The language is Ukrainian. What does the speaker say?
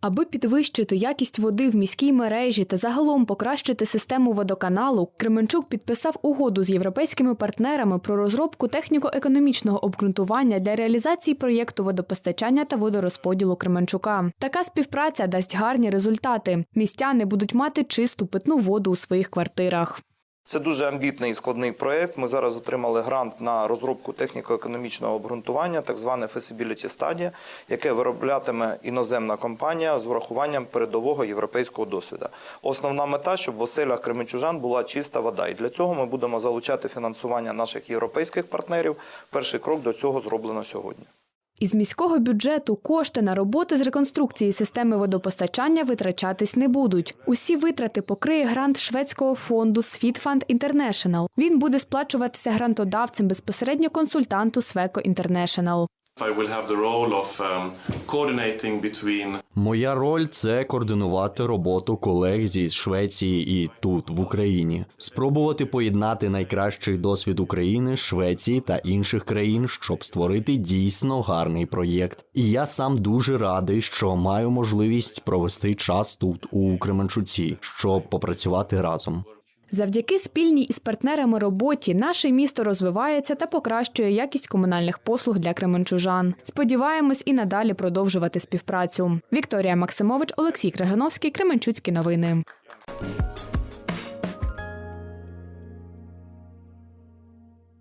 Аби підвищити якість води в міській мережі та загалом покращити систему водоканалу, Кременчук підписав угоду з європейськими партнерами про розробку техніко-економічного обґрунтування для реалізації проєкту водопостачання та водорозподілу Кременчука. Така співпраця дасть гарні результати. Містяни будуть мати чисту питну воду у своїх квартирах. Це дуже амбітний і складний проєкт. Ми зараз отримали грант на розробку техніко-економічного обґрунтування, так зване Feasibility Study, яке вироблятиме іноземна компанія з урахуванням передового європейського досвіду. Основна мета, щоб в оселях кременчужан була чиста вода. І для цього ми будемо залучати фінансування наших європейських партнерів. Перший крок до цього зроблено сьогодні. Із міського бюджету кошти на роботи з реконструкції системи водопостачання витрачатись не будуть. Усі витрати покриє грант шведського фонду Світфанд International. Він буде сплачуватися грантодавцем безпосередньо консультанту Свеко International. Um, Моя роль це координувати роботу колег зі Швеції і тут, в Україні, спробувати поєднати найкращий досвід України, Швеції та інших країн, щоб створити дійсно гарний проєкт. І я сам дуже радий, що маю можливість провести час тут, у Кременчуці, щоб попрацювати разом. Завдяки спільній із партнерами роботі наше місто розвивається та покращує якість комунальних послуг для кременчужан. Сподіваємось і надалі продовжувати співпрацю. Вікторія Максимович, Олексій Кригановський, Кременчуцькі новини.